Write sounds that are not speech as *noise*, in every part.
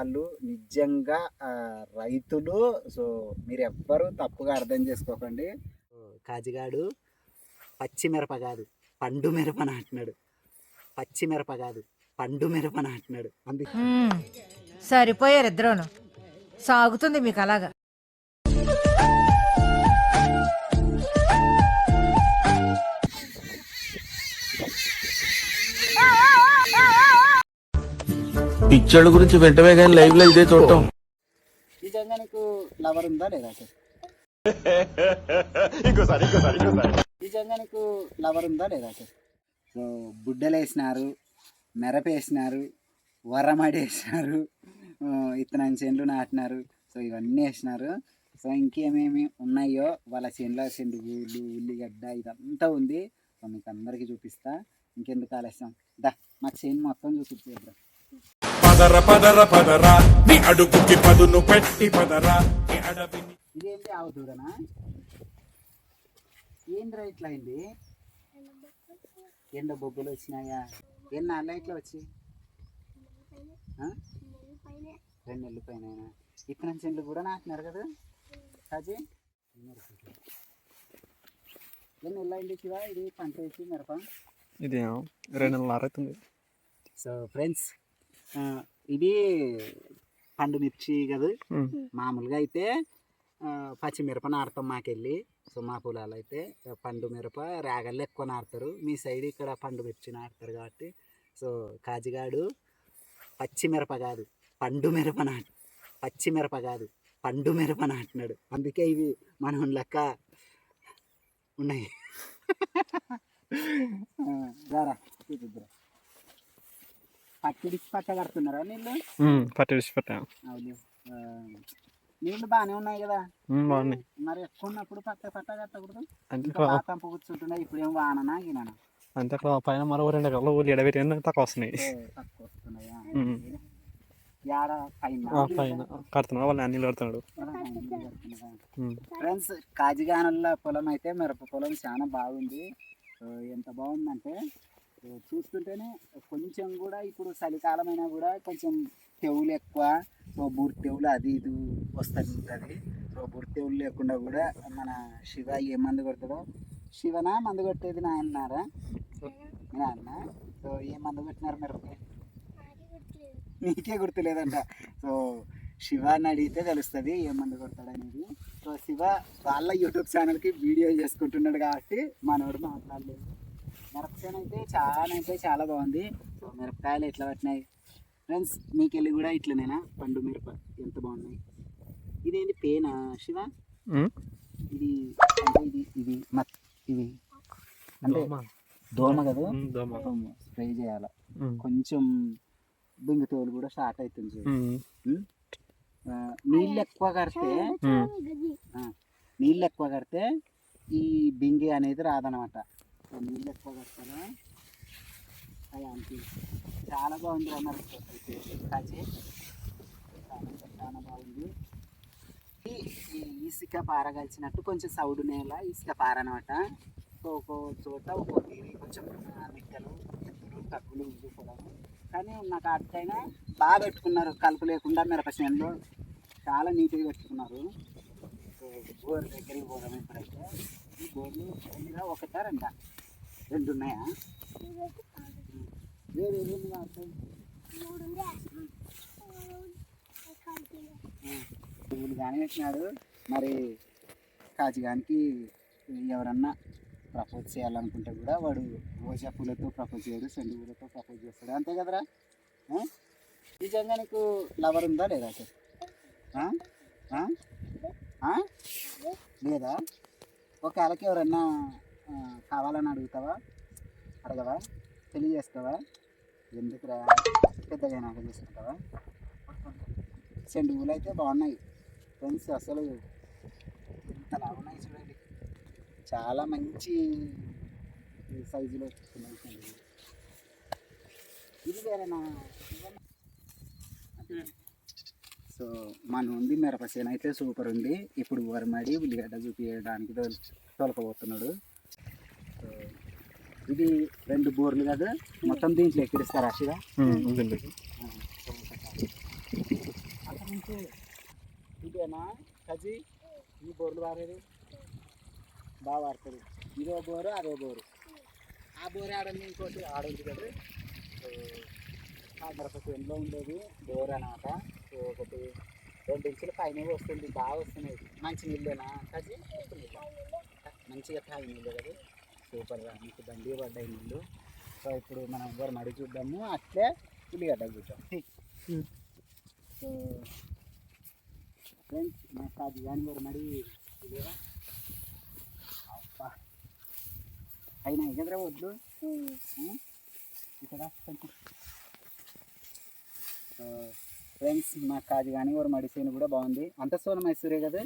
వాళ్ళు నిజంగా రైతులు. సో మీరు ఎవ్వరు తప్పుగా అర్థం చేసుకోకండి. కాజిగాడు పచ్చి మిరప కాదు పండు మిరప నాటినాడు. పచ్చి మిరప కాదు పండు మిరప నాటినాడు. అందుకే. సరిపోయారు ఇద్దరును. సాగుతుంది మీకు అలాగా. పిచ్చోళ్ళ గురించి వెంటనే కానీ లైవ్లో ఇదే చూడటం. నిజంగా నీకు లవర్ ఉందా లేదా సార్? నిజంగా నీకు లవర్ ఉందా లేదా సార్? సో బుడ్డలు వేసినారు మిరప వేసినారు వరమడి వేసినారు ఆ, ఇత్తనం చేనులు నాటినారు సో ఇవన్నీ వేసినారు. సో ఇంకేమేమి ఉన్నాయో వాళ్ళ చేనులో చెండుగూళ్ళు ఉల్లిగడ్డ ఇదంతా ఉంది. సో మీకు అందరికీ చూపిస్తా. ఇంకెందుకు ఆలస్యం? దా మా చేను మొత్తం చూపించేద్దాం. పదర పదర పదరా. నీ అడుగుకి పదును పెట్టి పదరా. నీ అడవిని ఇదేంటి ఆవు దూడనా? ఏంద్రా ఇట్లా అయింది? ఎండ బొబ్బులు వచ్చినాయా? ఎన్ని నాళ్ళ ఇట్లా వచ్చి? రెండు నెలల పైన ఇత్తనం చెట్లు కూడా నాటినారు కదా? కాజీ? ఎన్ని నెలలు అయింది ఇది పంట వేసి మిరప? ఇది? రెండు నెలల అవుతుంది సో ఫ్రెండ్స్ ఇది పండు మిర్చి కదా. మామూలుగా అయితే పచ్చిమిరప నాడతాం మాకెళ్ళి. సో మా పొలాలు అయితే పండు మిరప రేగళ్ళు ఎక్కువ నాడతారు మీ సైడ్ ఇక్కడ పండు మిర్చి నాడతారు కాబట్టి. సో కాజిగాడు పచ్చిమిరప కాదు పండు మిరప నాటు పచ్చిమిరప కాదు పండు మిరప నాటినాడు. అందుకే ఇవి మనం లెక్క ఉన్నాయి. *laughs* రారా పట్ట కడుతున్నారా నీళ్ళు? పట్టి బాగానే ఉన్నాయి కదా? బాగున్నాయి. మరి ఎక్కువ ఉన్నప్పుడు పట్ట కట్టకూడదు? ఇప్పుడు ఏం వాననా గిననా? అంతే అక్కడ పైన మరో రెండు ఎకరాలు ఎడబెట్టి తక్కువ వస్తున్నాయి. తక్కువ వస్తున్నాయా? పైన? కడుతున్నాడు వాళ్ళు అన్ని కడుతున్నాడు. ఫ్రెండ్స్ కాజిగానుల పొలం అయితే మిరప పొలం చాలా బాగుంది. ఎంత బాగుందంటే చూస్తుంటేనే కొంచెం కూడా ఇప్పుడు చలికాలమైనా కూడా కొంచెం తెవులు ఎక్కువ. సో బుర్ తెవులు అది ఇది వస్తుంటుంది సో బుర్ తెవులు లేకుండా కూడా మన శివ ఏ మందు కొడతాడో? శివనా మందు కొట్టేది నా అన్నారా? నా అన్న? సో ఏ మందు కొట్టినారు మీరు? నీకే గుర్తులేదంట. సో శివాని అడిగితే తెలుస్తుంది ఏ మందు కొడతాడు అనేది సో శివ వాళ్ళ యూట్యూబ్ ఛానల్కి వీడియో చేసుకుంటున్నాడు కాబట్టి మనోడు మాట్లాడలేదు. మిరపకాయ అయితే చాలా అయితే చాలా బాగుంది. సో మిరపకాయలు ఎట్లా పట్టినాయి? ఫ్రెండ్స్ మీకెళ్ళి కూడా ఇట్లనేనా? పండు మిరప ఎంత బాగున్నాయి? ఇదేంటి పేనా శివ. ఇది అంటే ఇది ఇది మత్ ఇది అంటే దోమ. కదా? దోమ. స్ప్రే చేయాల. కొంచెం బింగు తోలు కూడా స్టార్ట్ అవుతుంది నీళ్ళు ఎక్కువ కడితే నీళ్ళు ఎక్కువ కడితే ఈ బింగి అనేది రాదనమాట. నీళ్ళు ఎక్కువ కడతారా అయ్యా చాలా బాగుంది అన్నారు కాజీ చాలా బాగుంది. ఈ- ఇసుక పార కొంచెం సౌడు నేల ఇసుక పార అనమాట ఒక్కో చోట ఒక్కో తీరి కొంచెం ఆ, నిక్కలు ఎత్తులు కానీ నాకు అట్టైనా బాగా పెట్టుకున్నారు కలుపు లేకుండా మిరప చేనులో. చాలా నీట్గా పెట్టుకున్నారు. బోర్ దగ్గరికి పోదాం ఇప్పుడైతే. ఈ బోర్లు ఎన్నిగా ఒకటా రెండు ఉన్నాయా వేరే ఎన్ని కావాలి కానీ పెట్టినాడు మరి కాచిగానికి ఎవరన్నా ప్రపోజ్ చేయాలనుకుంటే కూడా వాడు రోజా పూలతో ప్రపోజ్ చేయడు సెండు పూలతో ప్రపోజ్ చేస్తాడు. అంతే కదరా? నిజంగా నీకు లవర్ ఉందా లేదా సార్ లేదా? ఒకవేళకి ఎవరన్నా కావాలని అడుగుతావా? అడగవా? పెళ్ళి చేస్తావా ఎందుకురా? పెద్దగా నాకు చేసుకుంటావా? చెండు పూలు అయితే బాగున్నాయి. ఫ్రెండ్స్ అసలు ఎంత లావు ఉన్నాయి చూడండి. చాలా మంచి సైజులో వస్తున్నాయి ఇది వేరేనా? సో మన ఉంది మిరపసేన అయితే సూపర్ ఉంది. ఇప్పుడు వరమడి ఉల్లిగడ్డ చూపించడానికి తోల్- ఇది రెండు బోర్లు కదా మొత్తం దీంట్లో ఎక్కిరిస్తారా. ఆ, సో ఒకటి. ఇదేనా? కజీ ఈ బోర్లు వారేది? బాగా వాడతారు ఇదో బోరు అదో బోరు. ఆ బోరు ఆడండి ఇంకోటి ఆడుంది కదా. ఆ మిరపకు ఎండ్లో ఉండేది బోర్ అనమాట ఒకటి రెండు ఇంచుల పైన వస్తుంది బాగా వస్తున్నాయి. మంచి నీళ్ళేనా? కజీ మంచిగా తాగి నీళ్ళు కదా. సూపర్గా మీకు దండి పడ్డాయి నీళ్ళు సో ఇప్పుడు మనం ఎవరు మడి చూద్దాము. అట్లే ఉల్లిగడ్డ చూద్దాం సో ఫ్రెండ్స్ మా కాదు కానీ ఎవరు మడి అయినా ఎగదరా వద్దు? ఇక్కడ సో ఫ్రెండ్స్ మా కాదు కానీ ఎవరు మడిసేను కూడా బాగుంది. అంత సోన మైసూరే కదా?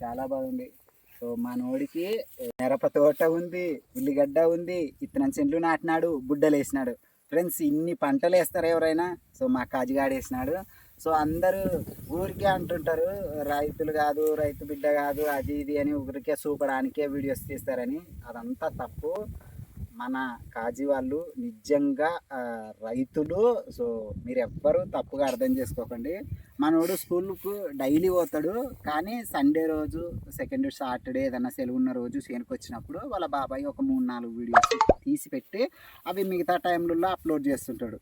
చాలా బాగుంది. సో మనోడికి నోడికి మిరప తోట ఉంది ఉల్లిగడ్డ ఉంది ఇత్తనం చెట్లు నాటినాడు బుడ్డలు వేసినాడు ఫ్రెండ్స్ ఇన్ని పంటలు వేస్తారు ఎవరైనా సో మా కాజిగాడు వేసినాడు సో అందరూ ఊరికే అంటుంటారు రైతులు కాదు రైతు బిడ్డ కాదు అది ఇది అని ఊరికే చూపడానికే వీడియోస్ తీస్తారని. అదంతా తప్పు. మన కాజీ వాళ్ళు నిజంగా రైతులు. సో మీరు ఎవ్వరు తప్పుగా అర్థం చేసుకోకండి. మనోడు స్కూల్కు డైలీ పోతాడు. కానీ సండే రోజు సెకండ్ సాటర్డే ఏదైనా సెలవు ఉన్న రోజు చేనుకు వచ్చినప్పుడు వాళ్ళ బాబాయ్ ఒక మూడు నాలుగు వీడియోస్ తీసి పెట్టి అవి మిగతా టైంలలో అప్లోడ్ చేస్తుంటాడు.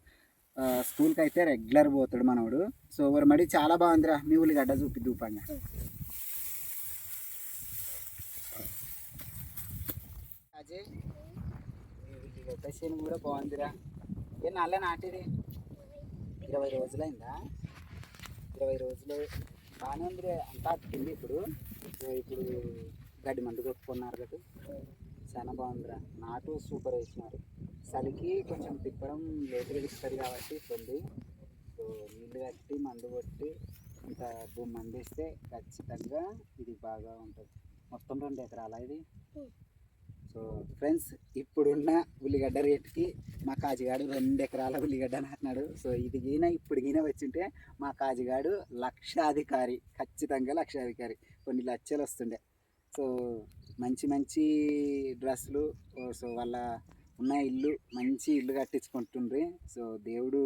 స్కూల్కి అయితే రెగ్యులర్ పోతాడు మనోడు. సో ఎవరు మడి చాలా బాగుందిరా. మీ ఉల్లిగడ్డ చూపి దూపంగా. అజయ్ ఈ చేను కూడా బాగుందిరా. ఏ నల్ల నాటిది? ఇరవై రోజులైందా? ఇరవై రోజులు బాగానే ఉంది అంతా అతికింది ఇప్పుడు ఇప్పుడు గడ్డి మందు కొట్టుకున్నారు కదా. చాలా బాగుందిరా. నాటు సూపర్ వేసినారు. చలికి కొంచెం తిప్పడం లేటుగా ఇస్తుంది కాబట్టి ఉంది సో నీళ్ళు కట్టి మందు కొట్టి ఇంత భూమి మందిస్తే ఇస్తే ఖచ్చితంగా ఇది బాగా ఉంటుంది. మొత్తం రెండు ఎకరాల ఇది? సో ఫ్రెండ్స్ ఇప్పుడున్న ఉల్లిగడ్డ రేటుకి మా కాజిగాడు రెండు ఎకరాల ఉల్లిగడ్డ నాటినాడు సో ఇది గీన ఇప్పుడు గీన వచ్చింటే మా కాజిగాడు లక్షాధికారి ఖచ్చితంగా లక్షాధికారి. కొన్ని లక్షలు వస్తుండే. సో మంచి మంచి డ్రెస్సులు సో వాళ్ళ ఉన్న ఇల్లు మంచి ఇల్లు కట్టించుకుంటుండ్రి. సో దేవుడు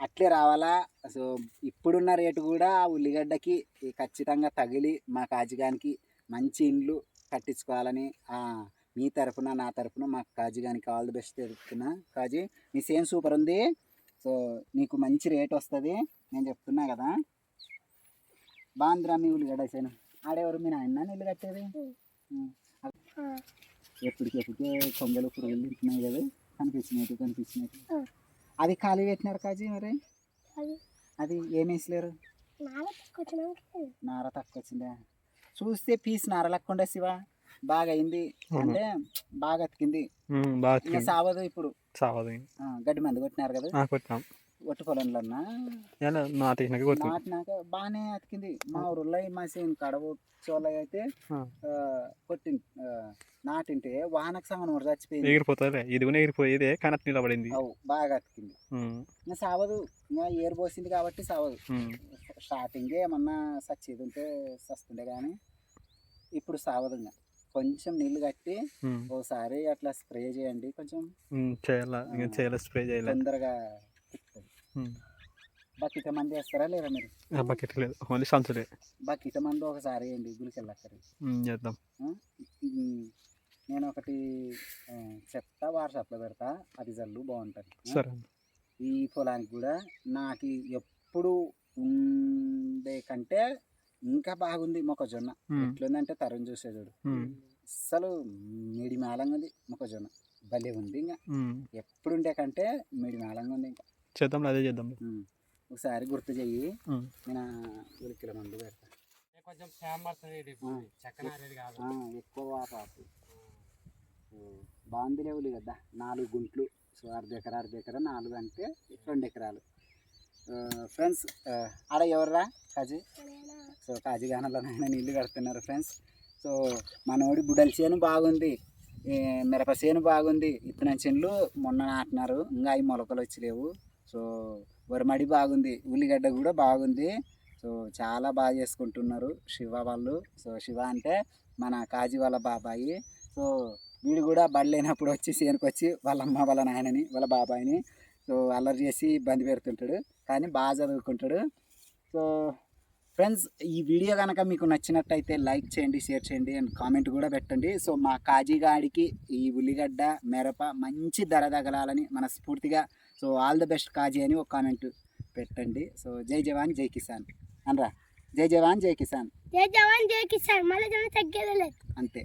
అట్లే రావాలా? సో ఇప్పుడున్న రేటు కూడా ఆ ఉల్లిగడ్డకి ఖచ్చితంగా తగిలి మా కాజిగానికి మంచి ఇండ్లు కట్టించుకోవాలని మీ తరఫున నా తరఫున మా కాజిగానికి ఆల్ ది బెస్ట్ చెప్తున్నా కాజీ మీ సేమ్ సూపర్ ఉంది. సో నీకు మంచి రేట్ వస్తుంది. నేను చెప్తున్నా కదా. బాంద్రా మీ ఉల్లిగడ్డ సేను ఆడెవరు? మీ నాయన ఇల్లు కట్టేది? ఉం. ఎప్పటికెప్పటికే కొంగలు పురుగులు తింటున్నాయి కదా. కనిపించినట్టు కనిపించినట్టు. అది ఖాళీ పెట్టినారు కాజీ మరి? అది. అది ఏం వేసలేరు? నాన్న తీసుకొచ్చినాక నార తక్కువ వచ్చిందా? చూస్తే పీస్ నార లెక్కుండా శివ. బాగా అయింది అంటే బాగా అతికింది. బాగా. సావదు ఇప్పుడు. చావదు ఆ, గడ్డి మంది కొట్టినారు కదా. కొట్టినాం. ఒట్టు పొలంలో నాటినాక బాగానే అతికింది. మా ఊర్లో మా సేను కడవ చోళ అయితే కొట్టి నాటింటే వానకు సగం ఊరు చచ్చిపోయింది. ఎగిరిపోతుంది ఇది కూడా ఎగిరిపోయేదే కానీ అట్లా నిలబడింది. బాగా అతికింది. ఇంకా సావదు. ఇంకా ఏరు పోసింది కాబట్టి సావదు. స్టార్టింగే ఏమన్నా సచ్చేది ఉంటే సస్తుండే కానీ ఇప్పుడు సావదు ఇంకా. కొంచెం నీళ్ళు కట్టి ఓసారి అట్లా స్ప్రే చేయండి. కొంచెం చేయాలా? స్ప్రే చేయాలి? తొందరగా. బకెట్ మంది వేస్తారా లేదా మీరు? బకెట్ లేదు. ఓన్లీ సంచులే. బకెట్ మంది ఒకసారి వేయండి గురికెళ్ళక్కరి ఉమ్, చేద్దాం. నేను ఒకటి చెప్తా వాట్సాప్లో పెడతా. అది జల్లు బాగుంటుంది? సరే ఈ పొలానికి కూడా నాకు ఎప్పుడు ఉండే కంటే ఇంకా బాగుంది మొక్కజొన్న. ఉమ్, ఎట్లుందంటే తరుణ్ చూసేవాడు ఉమ్, అస్సలు మీడి మేళంగా ఉంది మొక్కజొన్న. భలే ఉంది ఇంకా. ఎప్పుడు ఉండే కంటే మీడి మేళంగా ఉంది ఇంకా. చేద్దాం అదే చేద్దాం. ఒకసారి గుర్తు చెయ్యి. నేను ఉలికిల మందు పెడతా. కొంచెం ఎక్కువ పాపు బాగుందిలే ఉలి కదా. నాలుగు గుంట్లు. సో అర్ధ ఎకరా అర్ధ ఎకరా నాలుగు అంటే రెండు ఎకరాలు. ఫ్రెండ్స్ ఆడ ఎవర్రా? కాజీ? సో కాజీగానలోనైనా నీళ్ళు కడుతున్నారు ఫ్రెండ్స్. సో మనోడి బుడల చేను బాగుంది. మిరప చేను బాగుంది. ఇత్తనం చేనులు మొన్న నాటినారు. ఇంకా అవి మొలకలు వచ్చి లేవు. సో వరిమడి బాగుంది. ఉల్లిగడ్డ కూడా బాగుంది. సో చాలా బాగా చేసుకుంటున్నారు శివ వాళ్ళు. సో శివ అంటే మన కాజీ వాళ్ళ బాబాయి. సో వీడు కూడా బళ్ళైనప్పుడు వచ్చి చేనుకు వచ్చి వాళ్ళ అమ్మ వాళ్ళ నాయనని వాళ్ళ బాబాయిని సో అల్లరి చేసి ఇబ్బంది పెడుతుంటాడు. కానీ బాగా చదువుకుంటాడు. సో ఫ్రెండ్స్ ఈ వీడియో కనుక మీకు నచ్చినట్టయితే లైక్ చేయండి షేర్ చేయండి అండ్ కామెంట్ కూడా పెట్టండి. సో మా కాజీగాడికి ఈ ఉల్లిగడ్డ మిరప మంచి ధర తగలాలని మనస్ఫూర్తిగా so all the best Kaji అని ఒక కామెంట్ పెట్టండి. సో జై జవాన్ జై కిసాన్. అనరా? జై జవాన్ జై కిసాన్. జై జవాన్ జై కిసాన్. మళ్ళీ జనం తగ్గేదే అంతే.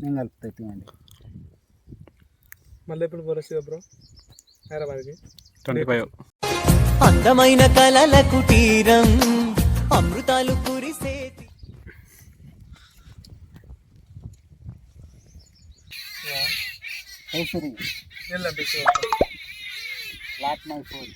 నేను కలుపుతా తీయండి మళ్ళీ ఎప్పుడు పోరొచ్చు బ్రో. హైదరాబాద్కి ట్వంటీ ఫైవ్. అందమైన కలల కుటీరం అమృతాలు కురిసేతి హే సిరి వెళ్ళండి లాట్ మై ఫోన్.